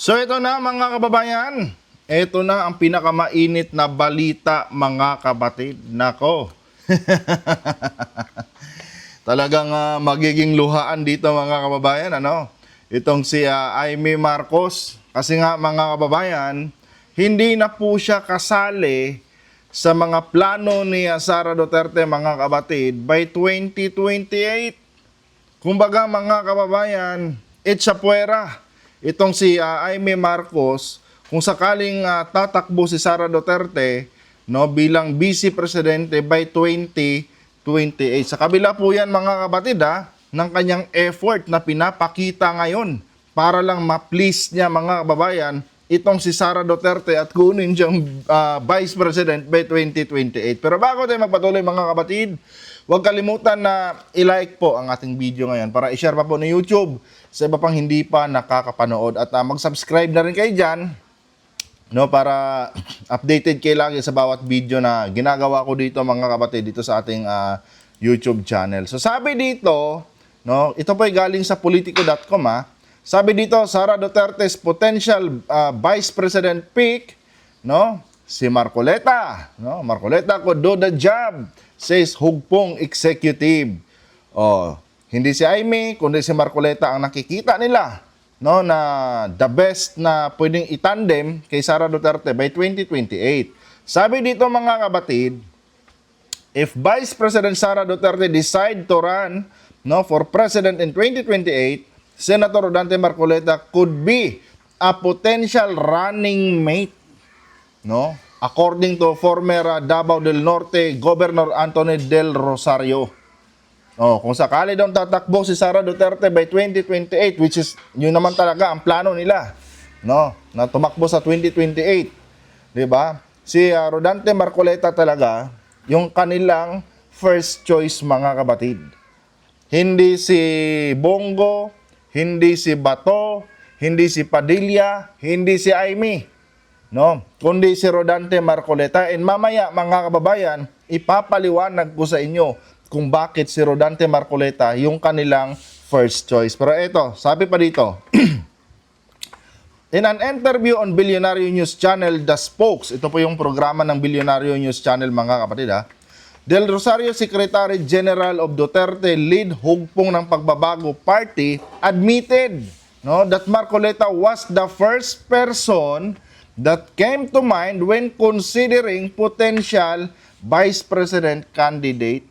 So ito na mga kababayan. Ito na ang pinakamainit na balita mga kapatid. Nako. Talagang ah, magiging luhaan dito mga kababayan. Ano? Itong si ah, Aimee Marcos. Kasi nga mga kababayan, hindi na po siya kasali sa mga plano ni ah, Sara Duterte mga kapatid by 2028. Kumbaga mga kababayan, it's a puwera. Itong si uh, Aimee Marcos, kung sakaling ah, tatakbo si Sara Duterte no, bilang vice presidente by 2028. Sa kabila po yan mga kapatid ha, ng kanyang effort na pinapakita ngayon para lang ma-please niya mga kababayan itong si Sara Duterte at kunin siyang ah, vice president by 2028. Pero bago tayo magpatuloy mga kapatid, Huwag kalimutan na i-like po ang ating video ngayon para i-share pa po ng YouTube sa iba pang hindi pa nakakapanood. At ah, mag-subscribe na rin kayo dyan no, para updated kayo lagi sa bawat video na ginagawa ko dito mga kapatid dito sa ating ah, YouTube channel. So sabi dito, no, ito po ay galing sa politico.com ha. Sabi dito, Sara Duterte's potential ah, vice president pick, no, si Marcoleta, no, Marcoleta could do the job, says Hugpong executive. Oh, hindi si Aimee, kundi si Marcoleta ang nakikita nila no na the best na pwedeng itandem kay Sara Duterte by 2028. Sabi dito mga kabatid, if Vice President Sara Duterte decide to run no for president in 2028, Senator Rodante Marcoleta could be a potential running mate no according to former uh, Davao del Norte Governor Anthony Del Rosario. Oh, kung sakali daw tatakbo si Sara Duterte by 2028 which is yun naman talaga ang plano nila no? Na tumakbo sa 2028 di ba? Si uh, Rodante Marcoleta talaga yung kanilang first choice mga kapatid. Hindi si Bongo hindi si Bato hindi si Padilla hindi si Aimee no? Kundi si Rodante Marcoleta. And mamaya mga kababayan ipapaliwanag ko sa inyo kung bakit si Rodante Marcoleta yung kanilang first choice. Pero eto sabi pa dito In an interview on Billionaire News Channel, The Spokes, ito po yung programa ng Billionaire News Channel mga kapatid ha, Del Rosario Secretary General of Duterte lead hugpong ng pagbabago party admitted no, that Marcoleta was the first person that came to mind when considering potential vice president candidate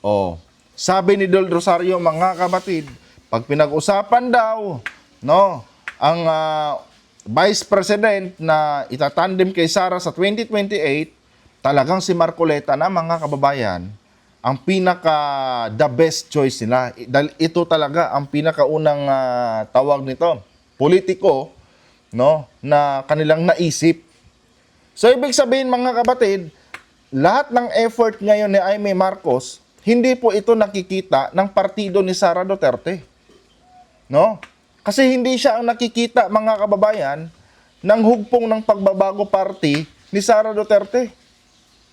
Oh, sabi ni Del Rosario mga kapatid, pag pinag-usapan daw, no, ang ah, Vice President na itatandem kay Sara sa 2028, talagang si Marcoleta na mga kababayan, ang pinaka the best choice nila. Dahil ito talaga ang pinakaunang ah, tawag nito, politiko, no, na kanilang naisip. So ibig sabihin mga kapatid, lahat ng effort ngayon ni Aimee Marcos, hindi po ito nakikita ng partido ni Sara Duterte. No? Kasi hindi siya ang nakikita mga kababayan ng hugpong ng pagbabago party ni Sara Duterte.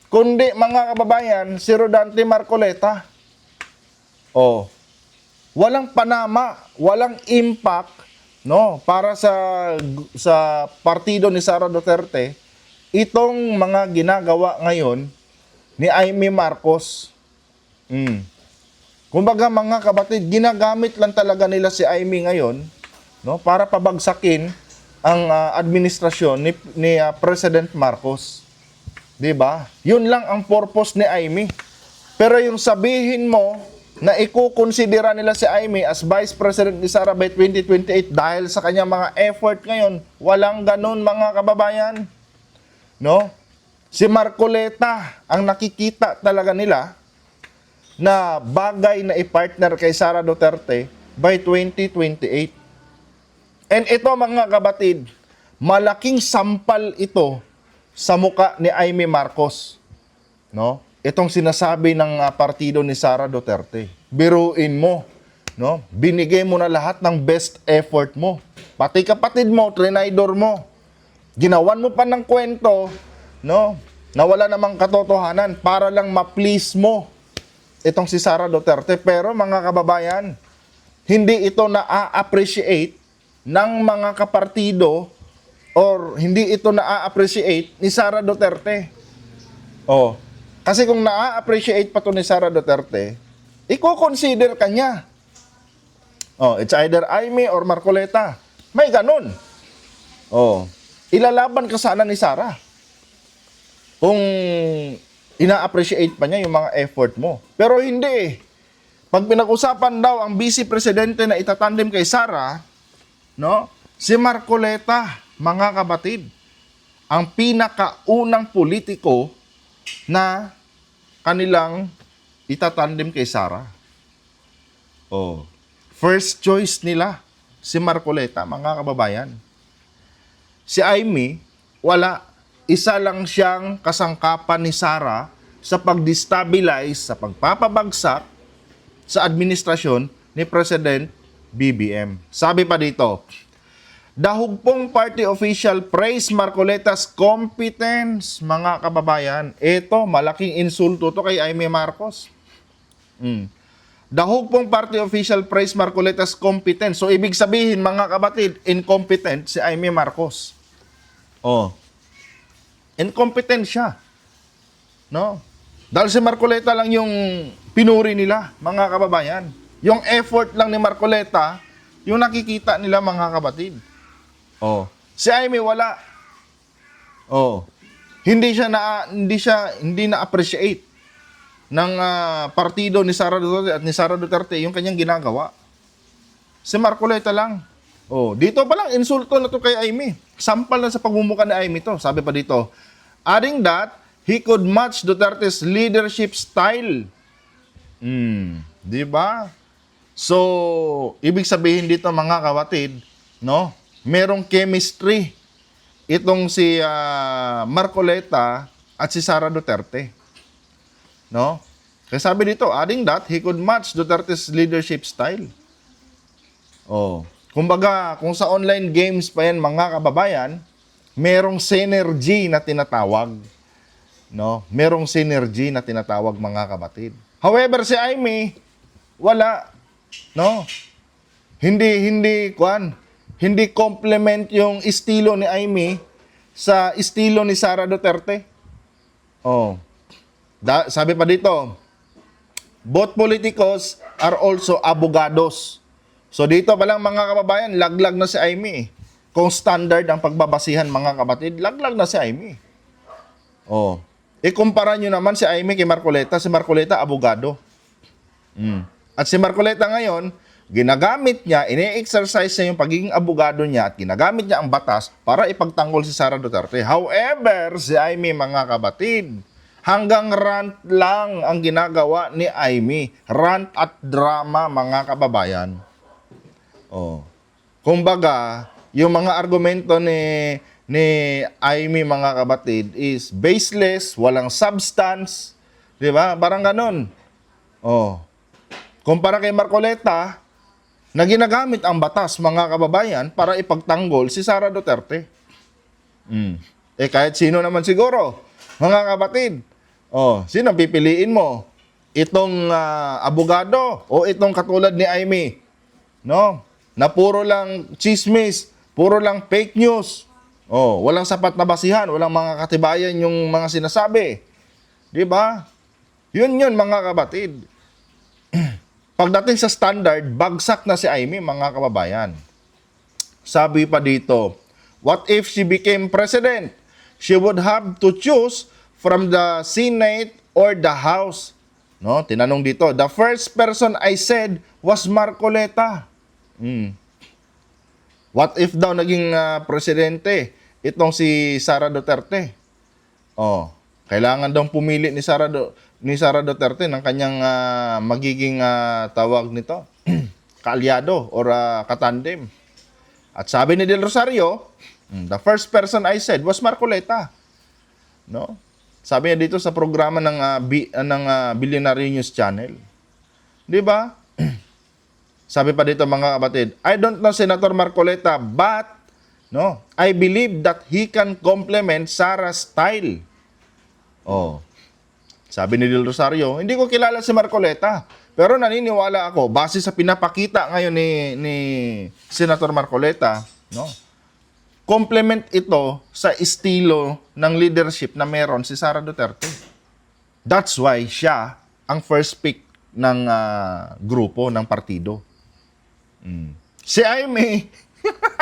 Kundi mga kababayan, si Rodante Marcoleta. Oh, walang panama, walang impact no para sa sa partido ni Sara Duterte itong mga ginagawa ngayon ni Aimee Marcos. Mm. Kumbaga mga kapatid, ginagamit lang talaga nila si Aimee ngayon no para pabagsakin ang ah, administrasyon ni, ni ah, President Marcos. 'Di ba? Yun lang ang purpose ni Aimee. Pero yung sabihin mo na ikukonsidera nila si Aimee as Vice President ni Sara by 2028 dahil sa kanyang mga effort ngayon, walang ganun mga kababayan. No? Si Marcoleta ang nakikita talaga nila na bagay na i-partner kay Sara Duterte by 2028. And ito mga kabatid, malaking sampal ito sa muka ni Aimee Marcos. No? Itong sinasabi ng ah, partido ni Sara Duterte. Biruin mo, no? Binigay mo na lahat ng best effort mo. Pati kapatid mo, trinaydor mo. Ginawan mo pa ng kwento, no? Na wala namang katotohanan para lang ma-please mo itong si Sara Duterte. Pero mga kababayan, hindi ito na-appreciate ng mga kapartido or hindi ito na-appreciate ni Sara Duterte. Oh. Kasi kung na-appreciate pa to ni Sara Duterte, i-consider ka niya. Oh, it's either Aimee or Marcoleta. May ganun. Oh. Ilalaban ka sana ni Sara. Kung ina-appreciate pa niya yung mga effort mo. Pero hindi eh. Pag pinag-usapan daw ang vice presidente na itatandem kay Sara, no? Si Marcoleta, mga kabatid, ang pinakaunang politiko na kanilang itatandem kay Sara. Oh. First choice nila si Marcoleta, mga kababayan. Si Amy, wala. Isa lang siyang kasangkapan ni Sara sa pag-destabilize, sa pagpapabagsak sa administrasyon ni President BBM. Sabi pa dito, Dahugpong party official praise Marcoleta's competence, mga kababayan. Ito, malaking insulto to kay Amy Marcos. Mm. Dahugpong party official praise Marcoleta's competence. So, ibig sabihin, mga kabatid, incompetent si Amy Marcos. Oh. Incompetent siya. No? Dahil si Marcoleta lang yung pinuri nila, mga kababayan. Yung effort lang ni Marcoleta, yung nakikita nila, mga kabatid. Oh. Si Amy wala. Oh. Hindi siya na hindi siya hindi na appreciate ng ah, partido ni Sara Duterte at ni Sara Duterte yung kanyang ginagawa. Si Marcoleta lang. Oh, dito pa lang insulto na to kay Amy. Sampal na sa pagmumuka ni Amy to. Sabi pa dito, adding that he could match Duterte's leadership style. Hmm, 'di ba? So, ibig sabihin dito mga kapatid, no? Merong chemistry itong si ah, Marcoleta at si Sara Duterte. No? Kaya sabi dito, adding that, he could match Duterte's leadership style. Oh. Kumbaga, kung sa online games pa yan, mga kababayan, merong synergy na tinatawag. No? Merong synergy na tinatawag mga kabatid. However, si Amy, wala. No? Hindi, hindi, kwan, hindi complement yung estilo ni Amy sa estilo ni Sara Duterte. Oh. Da, sabi pa dito, both politicos are also abogados. So dito pa lang mga kababayan, laglag na si Amy. Kung standard ang pagbabasihan mga kapatid, laglag na si Amy. Oh. Ikumpara nyo naman si Amy kay Marcoleta. Si Marcoleta, abogado. Mm. At si Marcoleta ngayon, ginagamit niya, ine-exercise niya yung pagiging abogado niya at ginagamit niya ang batas para ipagtanggol si Sara Duterte. However, si Amy mga kabatid, hanggang rant lang ang ginagawa ni Amy. Rant at drama mga kababayan. Oh. Kumbaga, yung mga argumento ni ni Amy mga kabatid is baseless, walang substance, 'di ba? Parang ganun. Oh. Kumpara kay Marcoleta, na ginagamit ang batas mga kababayan para ipagtanggol si Sara Duterte. Mm. Eh kahit sino naman siguro, mga kabatid. Oh, sino pipiliin mo? Itong ah, abogado o itong katulad ni Amy? No? Na puro lang chismis, puro lang fake news. Oh, walang sapat na basihan, walang mga katibayan yung mga sinasabi. 'Di ba? Yun yun mga kabatid. Pagdating sa standard, bagsak na si Amy, mga kababayan. Sabi pa dito, what if she became president? She would have to choose from the Senate or the House. No, tinanong dito, the first person I said was Marcoleta. Hmm. What if daw naging ah, presidente itong si Sara Duterte? Oh, kailangan daw pumili ni Sara Do- ni Sara Duterte ng kanyang ah, magiging ah, tawag nito, kaalyado or ah, katandem. At sabi ni Del Rosario, "Hmm, the first person I said was Marcoleta. No? Sabi niya dito sa programa ng ah, bi- ah, ng ah, Billionaire News Channel. 'Di ba? Sabi pa dito mga kapatid, I don't know Senator Marcoleta, but no, I believe that he can complement Sarah's style. Oh. Sabi ni Del Rosario, hindi ko kilala si Marcoleta, Pero naniniwala ako, base sa pinapakita ngayon ni, ni Senator Marcoleta, no? complement ito sa estilo ng leadership na meron si Sara Duterte. That's why siya ang first pick ng ah, grupo, ng partido. Mm. Si Aimee,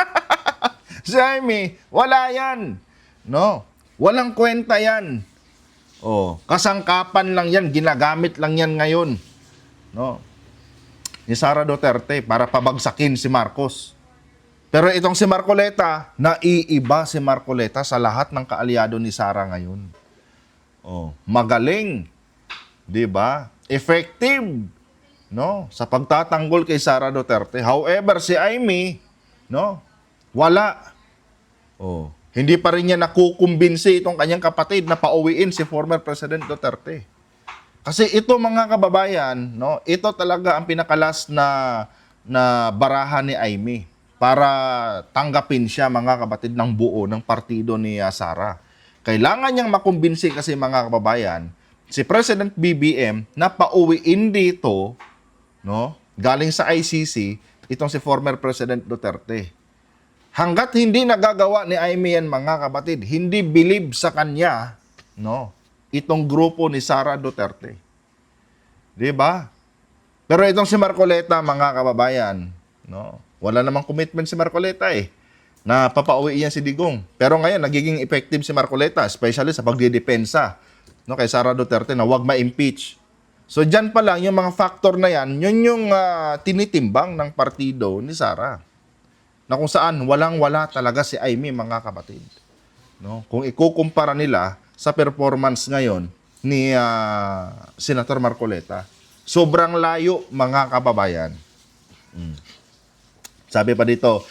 si Aimee, wala yan. No? Walang kwenta yan. Oh, kasangkapan lang yan, ginagamit lang yan ngayon. No? Ni Sara Duterte para pabagsakin si Marcos. Pero itong si Marcoleta, naiiba si Marcoleta sa lahat ng kaalyado ni Sara ngayon. Oh, magaling. 'Di ba? Effective. No, sa pagtatanggol kay Sara Duterte. However, si Amy, no, wala. Oh, hindi pa rin niya nakukumbinsi itong kanyang kapatid na pauwiin si former President Duterte. Kasi ito mga kababayan, no, ito talaga ang pinakalas na na barahan ni Amy para tanggapin siya mga kapatid ng buo ng partido ni ah, Sara. Kailangan niyang makumbinsi kasi mga kababayan si President BBM na pauwiin dito no galing sa ICC itong si former President Duterte. Hanggat hindi nagagawa ni Amy yan mga kapatid, hindi believe sa kanya no itong grupo ni Sara Duterte. 'Di ba? Pero itong si Marcoleta mga kababayan, no. Wala namang commitment si Marcoleta eh na papauwi yan si Digong. Pero ngayon nagiging effective si Marcoleta, especially sa pagdidepensa no kay Sara Duterte na wag ma-impeach. So diyan pa lang yung mga factor na yan, yun yung ah, tinitimbang ng partido ni Sara. Na kung saan walang-wala talaga si Amy mga kapatid. No? Kung ikukumpara nila sa performance ngayon ni ah, Senator Marcoleta, sobrang layo mga kababayan. Mm. Sabi pa dito,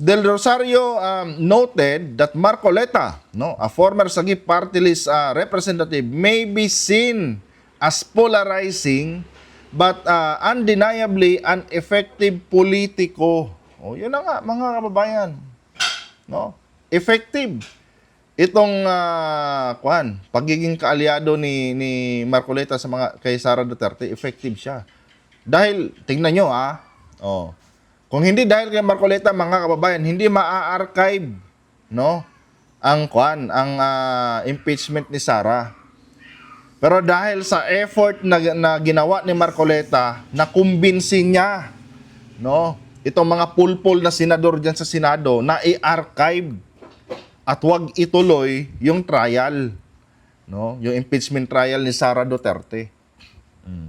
Del Rosario um, noted that Marcoleta, no, a former Sagip Party List uh, representative, may be seen as polarizing but uh, undeniably an effective politiko. Oh, yun na nga mga kababayan. No? Effective. Itong uh, kwan, pagiging kaalyado ni ni Marcoleta sa mga kay Sara Duterte, effective siya. Dahil tingnan nyo ah, oh, kung hindi dahil kay Marcoleta, mga kababayan, hindi maa-archive, no? Ang kwan, ang ah, impeachment ni Sara. Pero dahil sa effort na, na ginawa ni Marcoleta, na kumbinsi niya, no? Itong mga pulpul na senador diyan sa Senado na i-archive at wag ituloy yung trial, no? Yung impeachment trial ni Sara Duterte. Mm.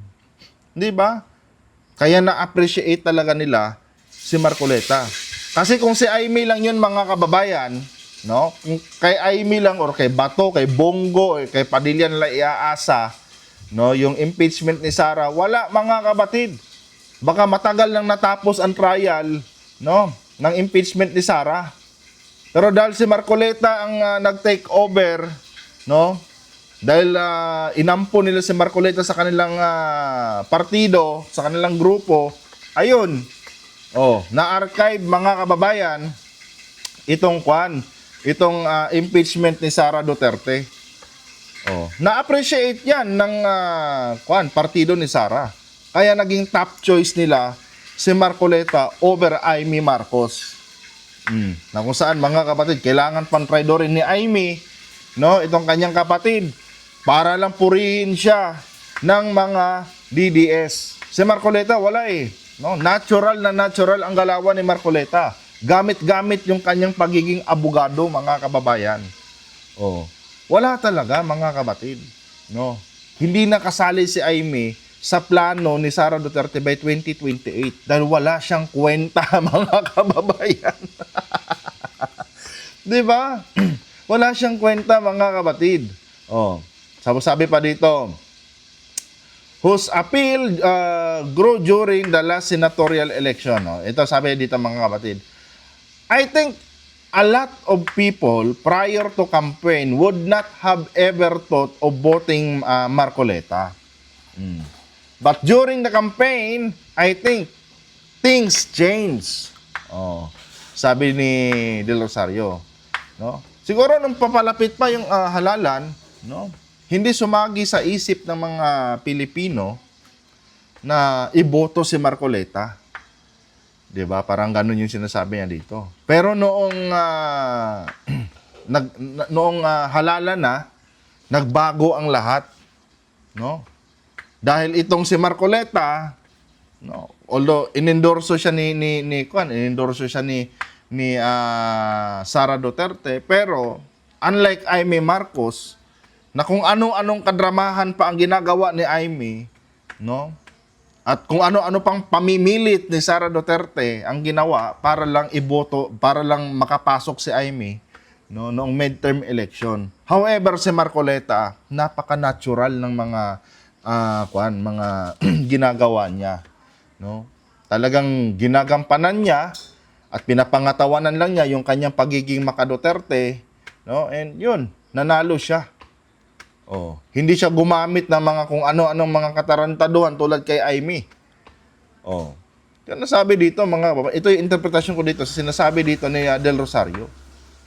'Di ba? Kaya na-appreciate talaga nila si Marcoleta. Kasi kung si Aimee lang yun mga kababayan, no? Kung kay Aimee lang or kay Bato, kay Bongo, or kay Padilla nila iaasa, no? Yung impeachment ni Sara, wala mga kabatid. Baka matagal nang natapos ang trial, no? ng impeachment ni Sara. Pero dahil si Marcoleta ang ah, nag-take over, no? Dahil ah, inampo nila si Marcoleta sa kanilang ah, partido, sa kanilang grupo, ayun, Oh, na-archive mga kababayan itong kwan, itong ah, impeachment ni Sara Duterte. Oh, na-appreciate 'yan ng ah, kwan, partido ni Sara. Kaya naging top choice nila si Marcoleta over Amy Marcos. Mm. Na kung saan mga kapatid, kailangan pang traidorin ni Amy, no, itong kanyang kapatid para lang purihin siya ng mga DDS. Si Marcoleta wala eh. No, natural na natural ang galawan ni Marcoleta. Gamit-gamit yung kanyang pagiging abogado, mga kababayan. Oh. Wala talaga, mga kapatid. No. Hindi nakasali si Amy sa plano ni Sara Duterte by 2028 dahil wala siyang kwenta, mga kababayan. 'Di ba? wala siyang kwenta, mga kapatid. Oh. Sabi, pa dito, whose appeal uh, grew during the last senatorial election. No? Ito sabi dito mga kapatid. I think a lot of people prior to campaign would not have ever thought of voting uh, Marcoleta. Mm. But during the campaign, I think things change. Oh, sabi ni Del Rosario, no? Siguro nung papalapit pa yung ah, halalan, no? Hindi sumagi sa isip ng mga Pilipino na iboto si Marcoleta. 'Di ba? Parang ganun yung sinasabi niya dito. Pero noong ah, nag na- noong ah, halala na, nagbago ang lahat, no? Dahil itong si Marcoleta, no, although inendorso siya ni ni ni Kwan, inendorso siya ni ni ah, Sara Duterte, pero unlike Aimee Marcos, na kung ano-anong kadramahan pa ang ginagawa ni Aimee, no? At kung ano-ano pang pamimilit ni Sara Duterte ang ginawa para lang iboto, para lang makapasok si Aimee no noong midterm election. However, si Marcoleta, napaka-natural ng mga ah kuan, mga ginagawa niya, no? Talagang ginagampanan niya at pinapangatawanan lang niya yung kanyang pagiging maka-Duterte, no? And yun, nanalo siya. Oh, hindi siya gumamit ng mga kung ano-anong mga katarantaduhan tulad kay Aimee. Oh. Kaya nasabi dito mga ito yung interpretasyon ko dito sa sinasabi dito ni uh, Del Rosario.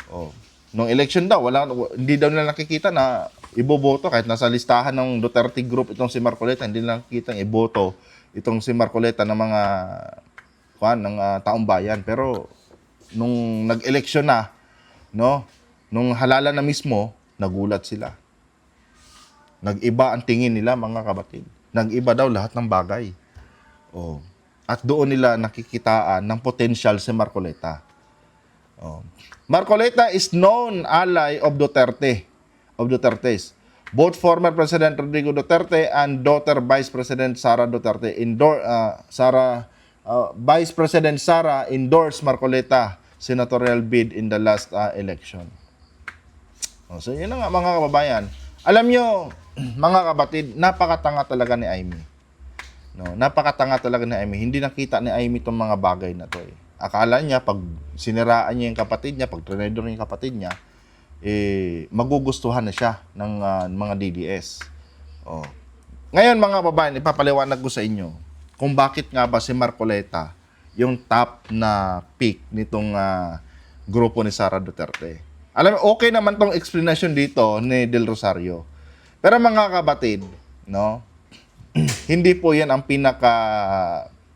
Oh. Nung election daw, wala hindi daw nila nakikita na iboboto kahit nasa listahan ng Duterte group itong si Marcoleta, hindi nila nakikita iboto itong si Marcoleta ng mga kuan ng ah, taong bayan. Pero nung nag-election na, no, nung halala na mismo, nagulat sila. Nag-iba ang tingin nila mga kabatid. Nag-iba daw lahat ng bagay. Oh. At doon nila nakikitaan ng potential si Marcoleta. Oh. Marcoleta is known ally of Duterte, of Duterte's. Both former President Rodrigo Duterte and daughter Vice President Sara Duterte endor uh, Sara uh, Vice President Sara endorsed Marcoleta senatorial bid in the last uh, election. Oh, so yun nga mga kababayan. Alam nyo, mga kabatid, napakatanga talaga ni Amy. No, napakatanga talaga ni Amy. Hindi nakita ni Amy itong mga bagay na to eh. Akala niya pag siniraan niya yung kapatid niya, pag trinador niya yung kapatid niya, eh magugustuhan na siya ng ah, mga DDS. Oh. Ngayon mga babae, ipapaliwanag ko sa inyo kung bakit nga ba si Marcoleta yung top na pick nitong ah, grupo ni Sara Duterte. Alam okay naman tong explanation dito ni Del Rosario. Pero mga kabatid, no? hindi po 'yan ang pinaka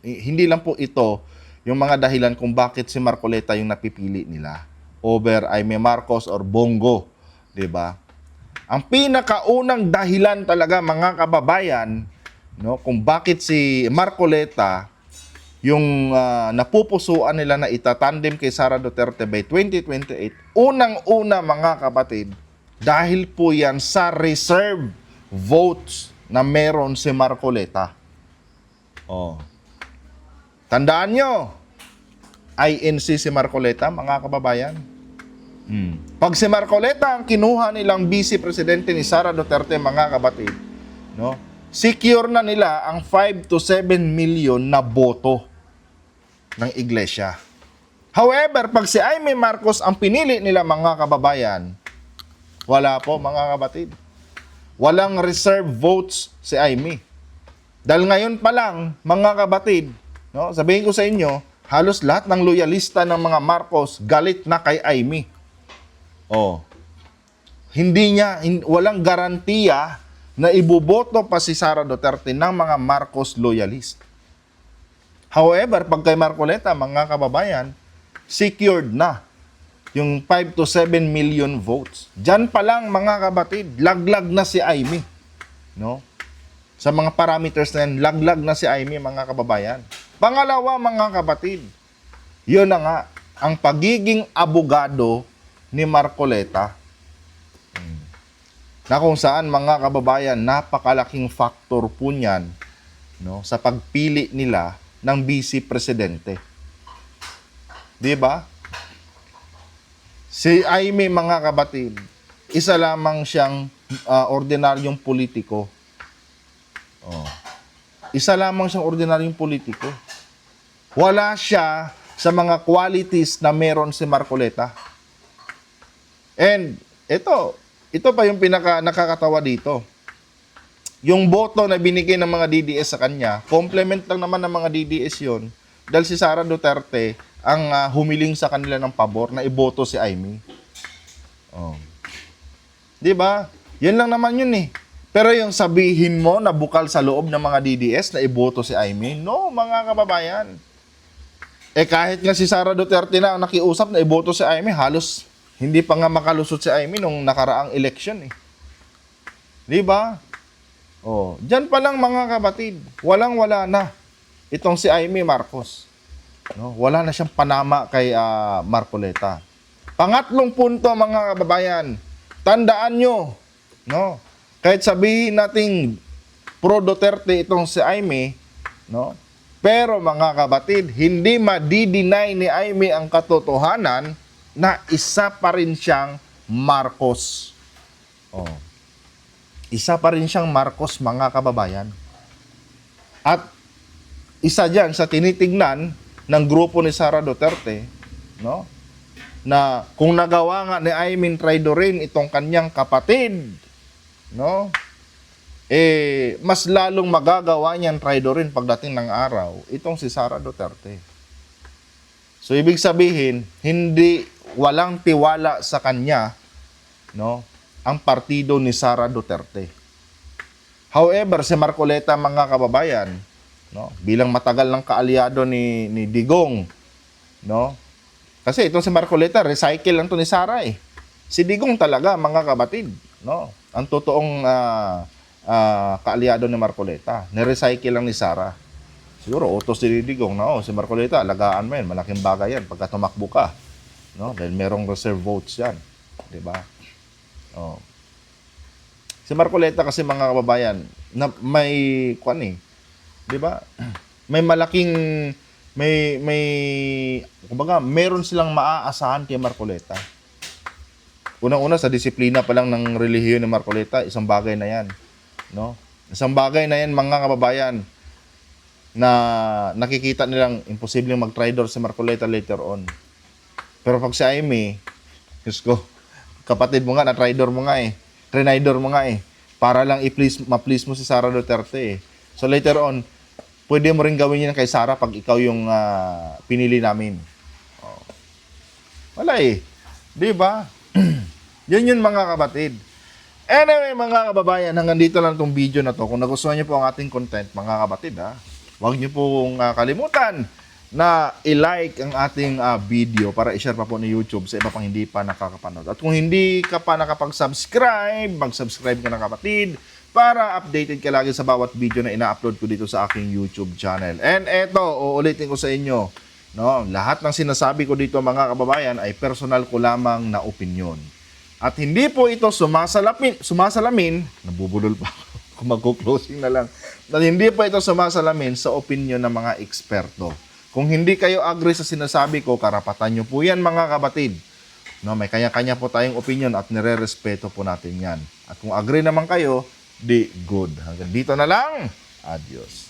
hindi lang po ito yung mga dahilan kung bakit si Marcoleta yung napipili nila over Aimee Marcos or Bongo, 'di ba? Ang pinakaunang dahilan talaga mga kababayan, no, kung bakit si Marcoleta yung ah, napupusuan nila na itatandem kay Sara Duterte by 2028, unang-una mga kapatid, dahil po yan sa reserve votes na meron si Marcoleta. Oh. Tandaan nyo, INC si Marcoleta, mga kababayan. Hmm. Pag si Marcoleta ang kinuha nilang vice presidente ni Sara Duterte, mga kabatid, no? secure na nila ang 5 to 7 million na boto ng iglesia. However, pag si Aimee Marcos ang pinili nila mga kababayan, wala po mga kabatid. Walang reserve votes si Aimee. Dahil ngayon pa lang, mga kabatid, no, sabihin ko sa inyo, halos lahat ng loyalista ng mga Marcos galit na kay Aimee. Oh. Hindi niya, hin- walang garantiya na iboboto pa si Sara Duterte ng mga Marcos loyalist. However, pag kay Marcoleta, mga kababayan, secured na yung 5 to 7 million votes. Diyan pa lang mga kabatid, laglag na si Aimee. No? Sa mga parameters na yan, laglag na si Aimee mga kababayan. Pangalawa mga kapatid, yun na nga, ang pagiging abogado ni Marcoleta. Hmm. Na kung saan mga kababayan, napakalaking factor po niyan no, sa pagpili nila ng vice presidente. Di ba? Si Aimee mga kabatid, isa lamang siyang ah, ordinaryong politiko. Oh. Isa lamang siyang ordinaryong politiko. Wala siya sa mga qualities na meron si Marcoleta. And ito, ito pa yung pinaka nakakatawa dito. Yung boto na binigay ng mga DDS sa kanya, complement lang naman ng mga DDS yon dahil si Sara Duterte ang ah, humiling sa kanila ng pabor na iboto si Aimee. Oh. 'Di ba? Yan lang naman yun eh. Pero yung sabihin mo na bukal sa loob ng mga DDS na iboto si Aimee, no, mga kababayan. Eh kahit nga si Sara Duterte na ang nakiusap na iboto si Aimee, halos hindi pa nga makalusot si Aimee nung nakaraang election eh. Di ba? Oh, diyan pa lang mga kabatid, walang-wala na itong si Aimee Marcos. No, wala na siyang panama kay ah, Marcoleta. Pangatlong punto mga kababayan, tandaan nyo, no? Kahit sabihin nating pro Duterte itong si Aimee, no? Pero mga kabatid, hindi madi-deny ni Aimee ang katotohanan na isa pa rin siyang Marcos. Oh. Isa pa rin siyang Marcos mga kababayan. At isa diyan sa tinitignan ng grupo ni Sara Duterte, no? Na kung nagawa nga ni Aymin Traidorin itong kanyang kapatid, no? Eh mas lalong magagawa niyan Traidorin pagdating ng araw itong si Sara Duterte. So ibig sabihin, hindi walang tiwala sa kanya, no? Ang partido ni Sara Duterte. However, si Marcoleta mga kababayan, no, bilang matagal ng kaalyado ni ni Digong, no? Kasi itong si Marcoleta, recycle lang to ni Sara eh. Si Digong talaga mga kabatid, no? Ang totoong ah, ah, kaalyado ni Marcoleta, ni-recycle lang ni Sara. Siguro utos ni Digong na oh, si Marcoleta, alagaan mo yan, malaking bagay yan pagka tumakbo ka. No? Dahil merong reserve votes yan. 'Di ba? Oh. Si Marcoleta kasi mga kababayan, na may kwan eh. 'Di ba? May malaking may may kumbaga meron silang maaasahan kay Marcoleta. Unang-una sa disiplina pa lang ng relihiyon ni Marcoleta, isang bagay na 'yan, no? Isang bagay na 'yan mga kababayan na nakikita nilang imposibleng mag-tridor si Marcoleta later on. Pero pag si Amy, Diyos ko, kapatid mo nga, na-tridor mo nga eh. Trinidor mo nga eh. Para lang i-please, ma-please mo si Sara Duterte eh. So later on, pwede mo rin gawin yan kay Sara pag ikaw yung ah, pinili namin. Oh. Wala eh. Di ba? Yun yun mga kapatid. Anyway, mga kababayan, hanggang dito lang tong video na to. Kung nagustuhan niyo po ang ating content, mga kapatid, ha, huwag niyo pong ah, kalimutan na i-like ang ating ah, video para i-share pa po ni YouTube sa iba pang hindi pa nakakapanood. At kung hindi ka pa nakapag-subscribe, mag-subscribe ka na kapatid para updated ka lagi sa bawat video na ina-upload ko dito sa aking YouTube channel. And eto, uulitin ko sa inyo, no, lahat ng sinasabi ko dito mga kababayan ay personal ko lamang na opinion. At hindi po ito sumasalamin, sumasalamin, nabubulol pa ako magko-closing na lang, na hindi po ito sumasalamin sa opinion ng mga eksperto. Kung hindi kayo agree sa sinasabi ko, karapatan nyo po yan mga kabatid. No, may kanya-kanya po tayong opinion at nire-respeto po natin yan. At kung agree naman kayo, di good. Hanggang dito na lang. Adios.